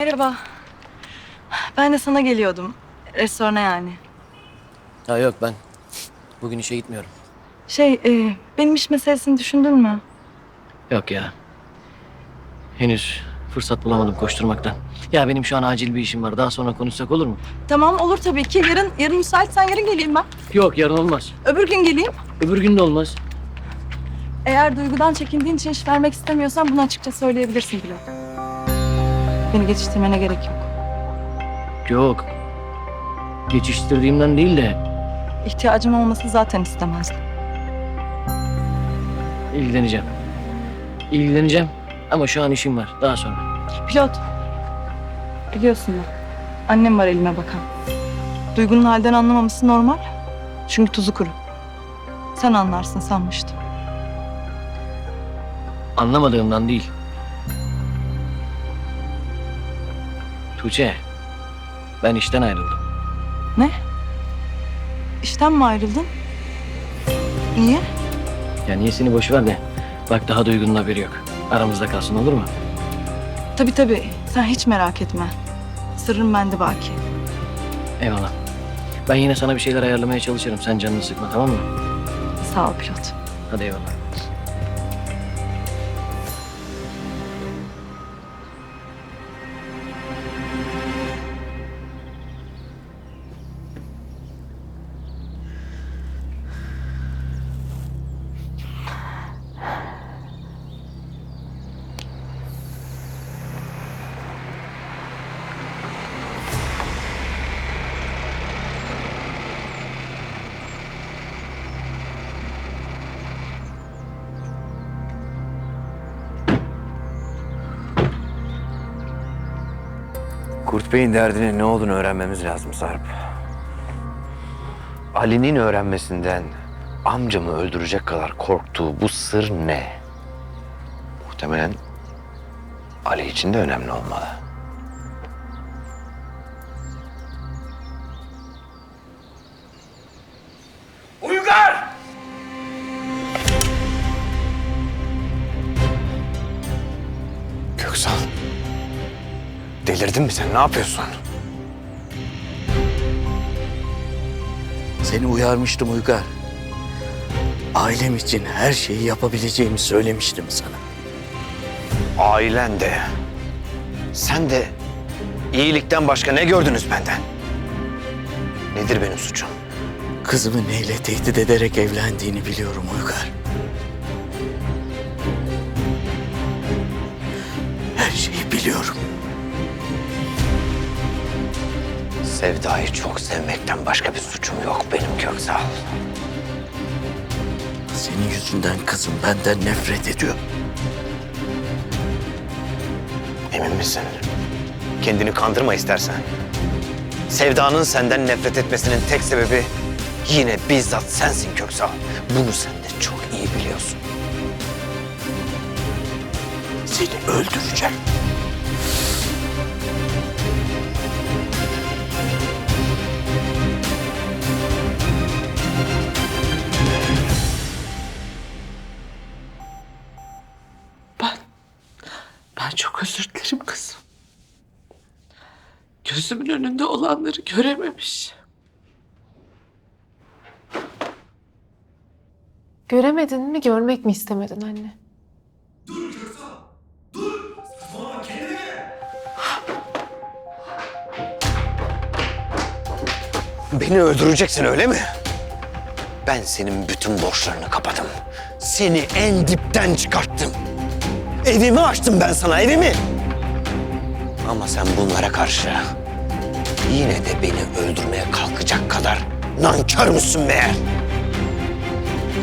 Merhaba. Ben de sana geliyordum. Restorana yani. Ha yok ben bugün işe gitmiyorum. Şey, e, benim iş meselesini düşündün mü? Yok ya. Henüz fırsat bulamadım koşturmaktan. Ya benim şu an acil bir işim var. Daha sonra konuşsak olur mu? Tamam olur tabii ki. Yarın yarın müsaitsen yarın geleyim ben. Yok yarın olmaz. Öbür gün geleyim. Öbür gün de olmaz. Eğer duygudan çekindiğin için iş vermek istemiyorsan bunu açıkça söyleyebilirsin bile. Beni geçiştirmene gerek yok. Yok. Geçiştirdiğimden değil de İhtiyacım olması zaten istemezdim. ilgileneceğim. İlgileneceğim ama şu an işim var. Daha sonra. Pilot. Biliyorsun ya. Annem var elime bakan. Duygunun halden anlamaması normal. Çünkü tuzu kuru. Sen anlarsın sanmıştım. Anlamadığımdan değil. Tuğçe, ben işten ayrıldım. Ne? İşten mi ayrıldın? Niye? Ya niyesini boş ver de bak daha Duygu'nun haberi yok. Aramızda kalsın olur mu? Tabii tabii. Sen hiç merak etme. Sırrım bende Baki. Eyvallah. Ben yine sana bir şeyler ayarlamaya çalışırım. Sen canını sıkma tamam mı? Sağ ol pilot. Hadi eyvallah. Kurt Bey'in derdinin ne olduğunu öğrenmemiz lazım Sarp. Ali'nin öğrenmesinden amcamı öldürecek kadar korktuğu bu sır ne? Muhtemelen Ali için de önemli olmalı. Delirdin mi sen? Ne yapıyorsun? Seni uyarmıştım Uygar. Ailem için her şeyi yapabileceğimi söylemiştim sana. Ailen de, sen de iyilikten başka ne gördünüz benden? Nedir benim suçum? Kızımı neyle tehdit ederek evlendiğini biliyorum Uygar. Her şeyi biliyorum. Sevda'yı çok sevmekten başka bir suçum yok benim Köksal. Senin yüzünden kızım benden nefret ediyor. Emin misin? Kendini kandırma istersen. Sevda'nın senden nefret etmesinin tek sebebi yine bizzat sensin Köksal. Bunu sen de çok iyi biliyorsun. Seni öldüreceğim. Gözümün önünde olanları görememiş. Göremedin mi, görmek mi istemedin anne? Beni öldüreceksin öyle mi? Ben senin bütün borçlarını kapadım. Seni en dipten çıkarttım. Evimi açtım ben sana evimi. Ama sen bunlara karşı yine de beni öldürmeye kalkacak kadar nankör müsün meğer?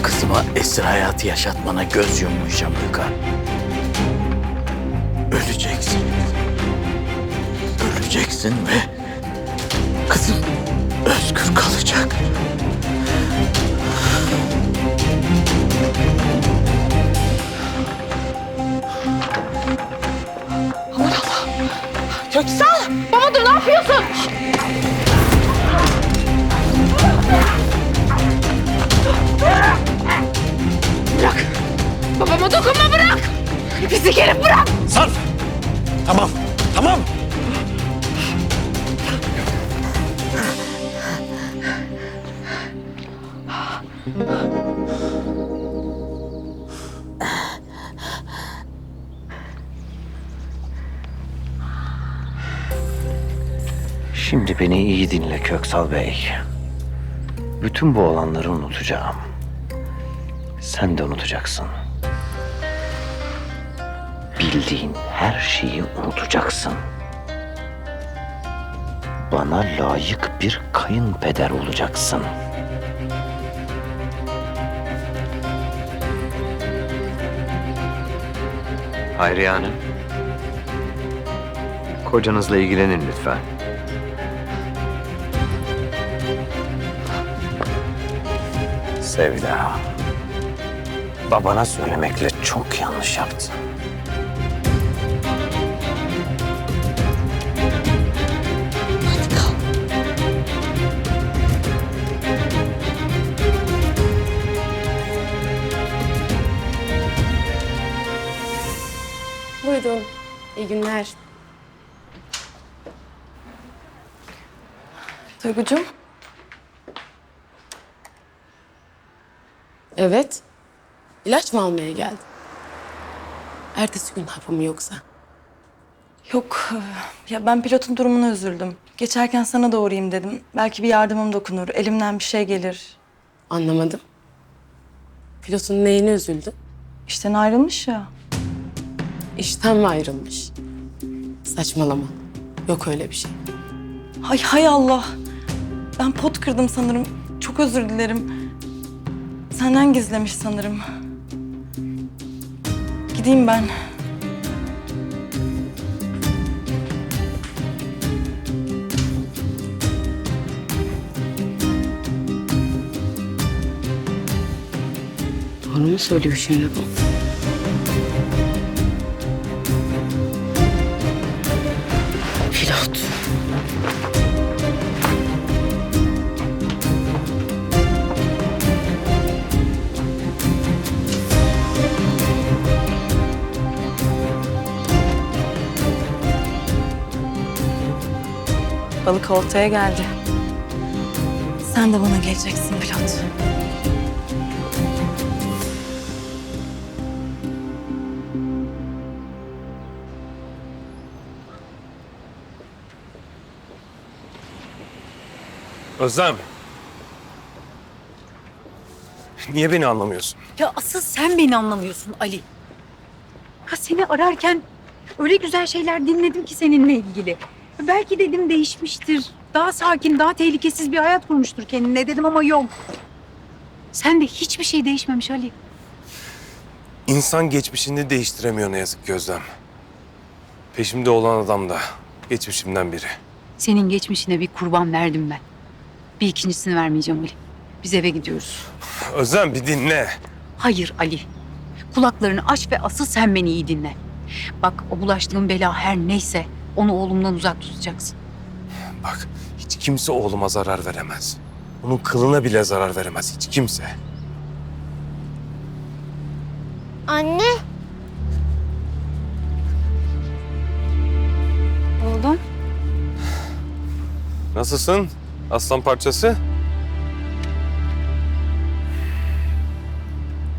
Kızıma esir hayatı yaşatmana göz yummayacağım Uygar. Öleceksin. Öleceksin ve kızım özgür kalacak. Köksal! Baba dur Bırak. Babama dokunma bırak. Bizi geri bırak. Sarp. Tamam. Tamam. Şimdi beni iyi dinle Köksal Bey. Bütün bu olanları unutacağım. Sen de unutacaksın. Bildiğin her şeyi unutacaksın. Bana layık bir kayınpeder olacaksın. Hayriye Hanım. Kocanızla ilgilenin lütfen. Sevda. Babana söylemekle çok yanlış yaptın. Buyurun. İyi günler. Duygucuğum, Evet. İlaç mı almaya geldin? Ertesi gün hapı mı yoksa? yok. Ya ben pilotun durumuna üzüldüm. Geçerken sana da uğrayayım dedim. Belki bir yardımım dokunur, elimden bir şey gelir. Anlamadım. Pilotun neyine üzüldü? İşten ayrılmış ya. İşten mi ayrılmış? Saçmalama. Yok öyle bir şey. Hay hay Allah. Ben pot kırdım sanırım. Çok özür dilerim. Senden gizlemiş sanırım. Gideyim ben. Doğru mu söylüyor şimdi bu? Balık oltaya geldi. Sen de bana geleceksin pilot. Özlem. Niye beni anlamıyorsun? Ya asıl sen beni anlamıyorsun Ali. Ha seni ararken öyle güzel şeyler dinledim ki seninle ilgili. Belki dedim değişmiştir. Daha sakin, daha tehlikesiz bir hayat kurmuştur kendine dedim ama yok. Sen de hiçbir şey değişmemiş Ali. İnsan geçmişini değiştiremiyor ne yazık ki Özlem. Peşimde olan adam da geçmişimden biri. Senin geçmişine bir kurban verdim ben. Bir ikincisini vermeyeceğim Ali. Biz eve gidiyoruz. Özlem bir dinle. Hayır Ali. Kulaklarını aç ve asıl sen beni iyi dinle. Bak o bulaştığın bela her neyse onu oğlumdan uzak tutacaksın. Bak hiç kimse oğluma zarar veremez. Onun kılına bile zarar veremez hiç kimse. Anne. Oğlum. Nasılsın aslan parçası?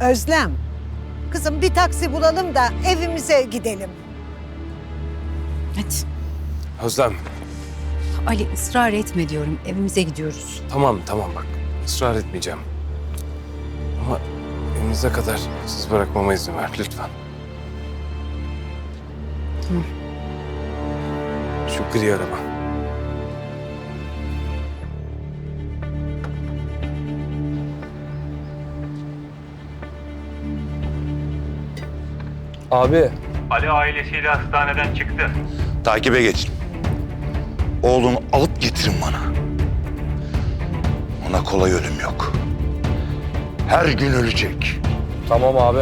Özlem. Kızım bir taksi bulalım da evimize gidelim. Hadi. Özlem Ali ısrar etme diyorum. Evimize gidiyoruz. tamam tamam bak ısrar etmeyeceğim. Ama evinize kadar siz bırakmama izin ver lütfen. Tamam. Şu gri araba. Abi. Ali ailesiyle hastaneden çıktı. Takibe geçin. Oğlunu alıp getirin bana. Ona kolay ölüm yok. Her gün ölecek. Tamam abi.